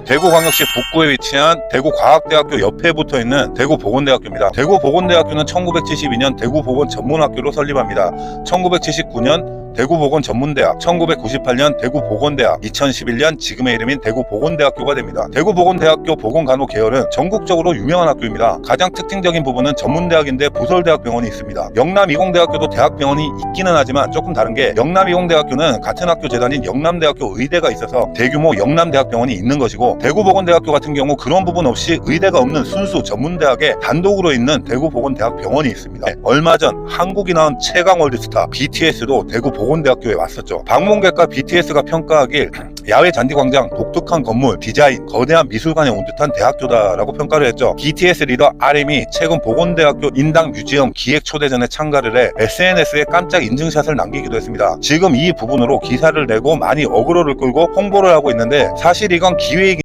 대구광역시 북구에 위치한 대구과학대학교 옆에 붙어 있는 대구보건대학교입니다. 대구보건대학교는 1972년 대구보건전문학교로 설립합니다. 1979년 대구보건전문대학, 1998년 대구보건대학, 2011년 지금의 이름인 대구보건대학교가 됩니다. 대구보건대학교 보건간호 계열은 전국적으로 유명한 학교입니다. 가장 특징적인 부분은 전문대학인데 부설대학병원이 있습니다. 영남이공대학교도 대학병원이 있기는 하지만 조금 다른 게 영남이공대학교는 같은 학교 재단인 영남대학교 의대가 있어서 대규모 영남대학병원이 있는 것이고 대구보건대학교 같은 경우 그런 부분 없이 의대가 없는 순수 전문대학에 단독으로 있는 대구보건대학병원이 있습니다. 네, 얼마 전 한국이 낳은 최강 월드스타 BTS도 대구 보건대학교에 왔었죠. 방문객과 BTS가 평가하길 야외 잔디광장, 독특한 건물, 디자인, 거대한 미술관에 온 듯한 대학교다라고 평가를 했죠. BTS 리더 RM이 최근 보건대학교 인당 뮤지엄 기획 초대전에 참가를 해 SNS에 깜짝 인증샷을 남기기도 했습니다. 지금 이 부분으로 기사를 내고 많이 어그로를 끌고 홍보를 하고 있는데 사실 이건 기획이